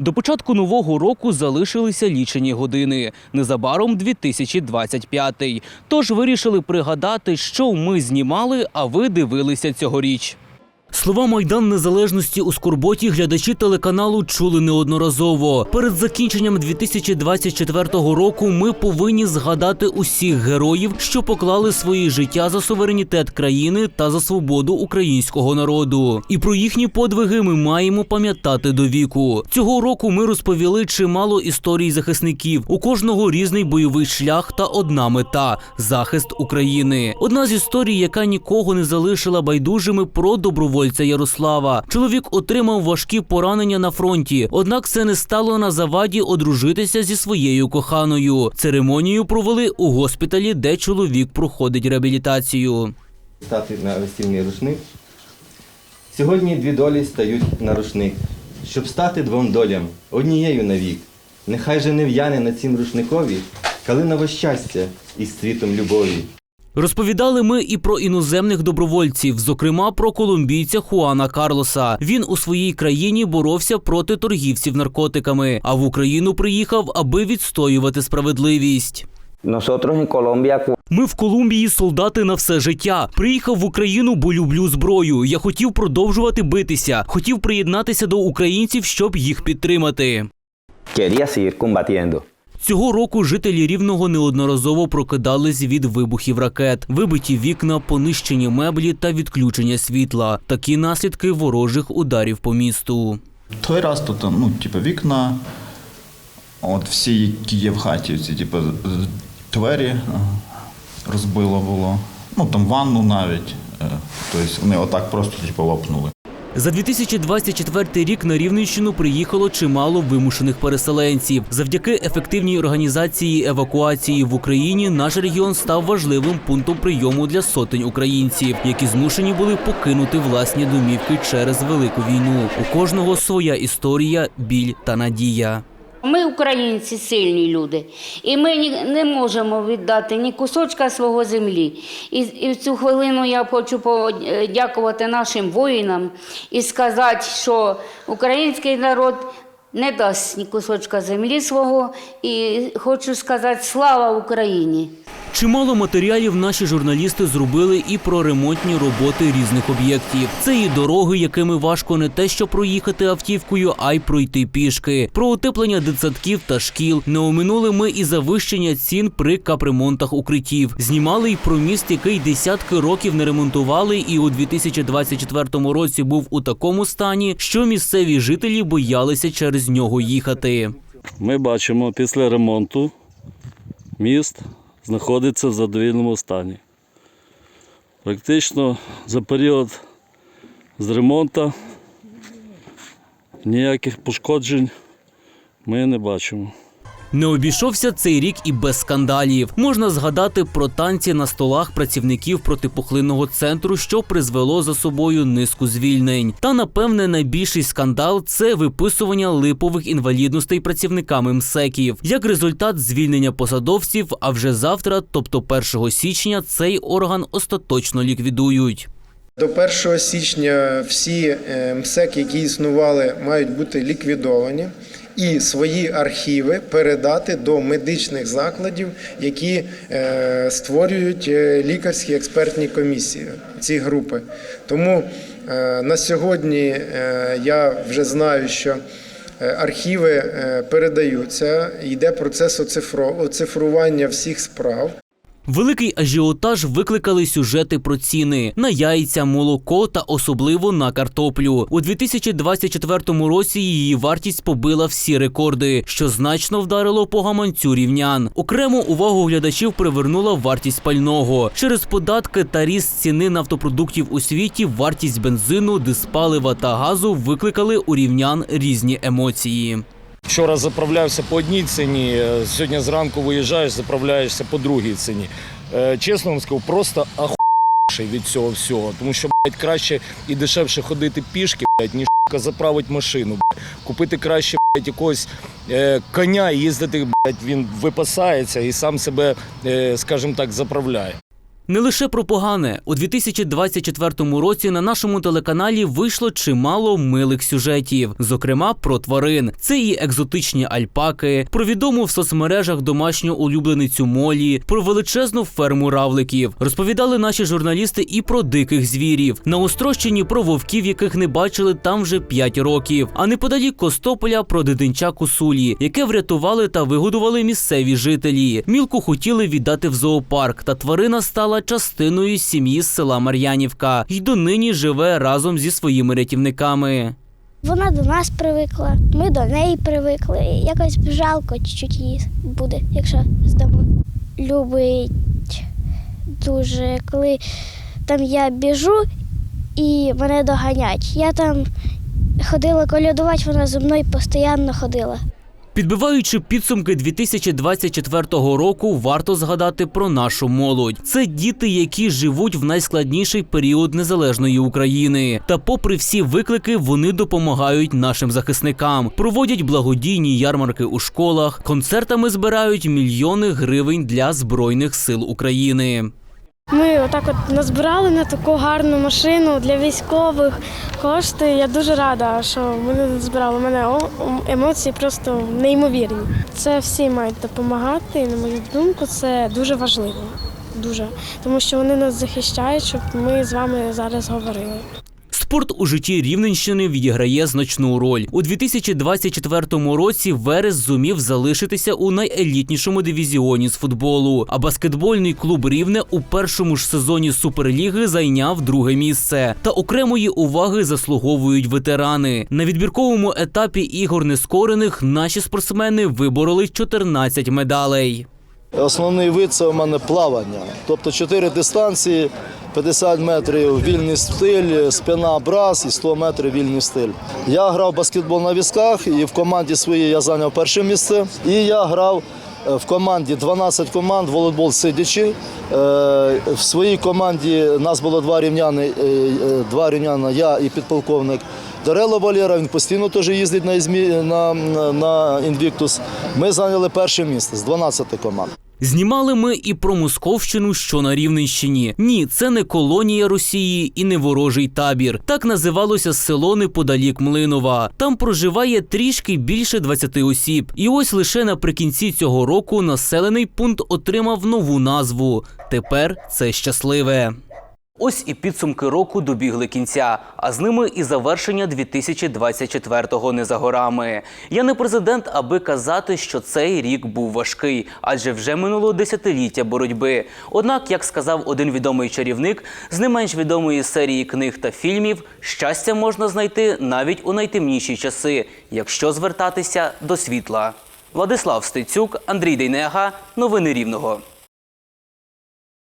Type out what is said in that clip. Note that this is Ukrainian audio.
До початку нового року залишилися лічені години. Незабаром 2025. Тож вирішили пригадати, що ми знімали, а ви дивилися цьогоріч. Слова Майдан Незалежності у Скорботі глядачі телеканалу чули неодноразово. Перед закінченням 2024 року ми повинні згадати усіх героїв, що поклали свої життя за суверенітет країни та за свободу українського народу. І про їхні подвиги ми маємо пам'ятати до віку. Цього року ми розповіли чимало історій захисників. У кожного різний бойовий шлях та одна мета захист України. Одна з історій, яка нікого не залишила байдужими про добровольця Ярослава. Чоловік отримав важкі поранення на фронті, однак це не стало на заваді одружитися зі своєю коханою. Церемонію провели у госпіталі, де чоловік проходить реабілітацію. стати на весільний рушник. Сьогодні дві долі стають на рушник, щоб стати двом долям, однією навік. Нехай же не в'яне на цім рушникові калинове щастя із світом любові. Розповідали ми і про іноземних добровольців, зокрема про колумбійця Хуана Карлоса. Він у своїй країні боровся проти торгівців наркотиками, а в Україну приїхав, аби відстоювати справедливість. Ми в Колумбії солдати на все життя. Приїхав в Україну, бо люблю зброю. Я хотів продовжувати битися, хотів приєднатися до українців, щоб їх підтримати. quería seguir combatiendo. Цього року жителі рівного неодноразово прокидались від вибухів ракет, вибиті вікна, понищені меблі та відключення світла. Такі наслідки ворожих ударів по місту. Той раз тут, ну, типу, вікна, от всі, які є в хаті, ці, типу, двері е, розбило було. Ну, там ванну навіть. Тобто вони отак просто типу, лопнули. За 2024 рік на Рівненщину приїхало чимало вимушених переселенців. Завдяки ефективній організації евакуації в Україні наш регіон став важливим пунктом прийому для сотень українців, які змушені були покинути власні домівки через велику війну. У кожного своя історія, біль та надія. Ми, українці, сильні люди, і ми ні- не можемо віддати ні кусочка свого землі. І, і в цю хвилину я хочу подякувати нашим воїнам і сказати, що український народ не дасть ні кусочка землі свого. І хочу сказати слава Україні! Чимало матеріалів наші журналісти зробили і про ремонтні роботи різних об'єктів. Це і дороги, якими важко не те, що проїхати автівкою, а й пройти пішки. Про утеплення дитсадків та шкіл. Не оминули ми і завищення цін при капремонтах укриттів. Знімали й про міст, який десятки років не ремонтували, і у 2024 році був у такому стані, що місцеві жителі боялися через нього їхати. Ми бачимо, після ремонту міст знаходиться в задовільному стані. Практично за період з ремонту ніяких пошкоджень ми не бачимо. Не обійшовся цей рік і без скандалів. Можна згадати про танці на столах працівників протипухлинного центру, що призвело за собою низку звільнень. Та напевне найбільший скандал це виписування липових інвалідностей працівниками МСЕКів. Як результат звільнення посадовців, а вже завтра, тобто 1 січня, цей орган остаточно ліквідують. До 1 січня всі е, МСЕК, які існували, мають бути ліквідовані і свої архіви передати до медичних закладів, які е, створюють е, лікарські експертні комісії, ці групи. Тому е, на сьогодні я вже знаю, що архіви передаються, йде процес оцифрування всіх справ. Великий ажіотаж викликали сюжети про ціни на яйця, молоко та особливо на картоплю. У 2024 році її вартість побила всі рекорди, що значно вдарило по гаманцю рівнян. Окрему увагу глядачів привернула вартість пального. Через податки та ріст ціни нафтопродуктів у світі вартість бензину, диспалива та газу викликали у рівнян різні емоції. Вчора заправлявся по одній ціні, е, сьогодні зранку виїжджаєш, заправляєшся по другій ціні. Е, Чесно вам скажу, просто ахуєший від цього всього. Тому що блядь, краще і дешевше ходити пішки, блядь, ніж заправити машину. Блядь. Купити краще блядь, якогось е, коня і їздити, блядь, він випасається і сам себе, е, скажімо так, заправляє. Не лише про погане. У 2024 році на нашому телеканалі вийшло чимало милих сюжетів, зокрема про тварин. Це і екзотичні альпаки, про відому в соцмережах домашню улюбленицю Молі, про величезну ферму равликів. Розповідали наші журналісти і про диких звірів. На Острощині про вовків, яких не бачили там вже 5 років. А неподалік Костополя про дитинча косулі, яке врятували та вигодували місцеві жителі. Мілку хотіли віддати в зоопарк, та тварина стала частиною сім'ї з села Мар'янівка і донині живе разом зі своїми рятівниками. Вона до нас привикла, ми до неї привикли. Якось жалко чуть-чуть її буде, якщо здамо. Любить дуже, коли там я біжу і мене доганять. Я там ходила колядувати, вона зі мною постійно ходила. Підбиваючи підсумки 2024 року, варто згадати про нашу молодь. Це діти, які живуть в найскладніший період незалежної України. Та, попри всі виклики, вони допомагають нашим захисникам, проводять благодійні ярмарки у школах, концертами збирають мільйони гривень для збройних сил України. Ми отак от назбирали на таку гарну машину для військових кошти. Я дуже рада, що вони назбирали. У мене емоції просто неймовірні. Це всі мають допомагати, і на мою думку, це дуже важливо. Дуже. Тому що вони нас захищають, щоб ми з вами зараз говорили. Спорт у житті Рівненщини відіграє значну роль. У 2024 році Верес зумів залишитися у найелітнішому дивізіоні з футболу. А баскетбольний клуб Рівне у першому ж сезоні Суперліги зайняв друге місце. Та окремої уваги заслуговують ветерани. На відбірковому етапі ігор нескорених наші спортсмени вибороли 14 медалей. Основний вид це у мене плавання. Тобто чотири дистанції, 50 метрів вільний стиль, спина брас і 100 метрів вільний стиль. Я грав баскетбол на візках і в команді своїй я зайняв перше місце. І я грав е, в команді 12 команд, волейбол сидячи. Е, В своїй команді нас було два рівняни, е, два рівняна, я і підполковник. Дарело Валера, він постійно теж їздить на, на, на Інвіктус. Ми зайняли перше місце з 12 команд. Знімали ми і про Московщину, що на Рівненщині. Ні, це не колонія Росії і не ворожий табір. Так називалося село неподалік Млинова. Там проживає трішки більше 20 осіб. І ось лише наприкінці цього року населений пункт отримав нову назву. Тепер це щасливе. Ось і підсумки року добігли кінця, а з ними і завершення 2024-го не за горами. Я не президент, аби казати, що цей рік був важкий, адже вже минуло десятиліття боротьби. Однак, як сказав один відомий чарівник, з не менш відомої серії книг та фільмів, щастя можна знайти навіть у найтемніші часи, якщо звертатися до світла. Владислав Стецюк, Андрій Дейнега, новини Рівного.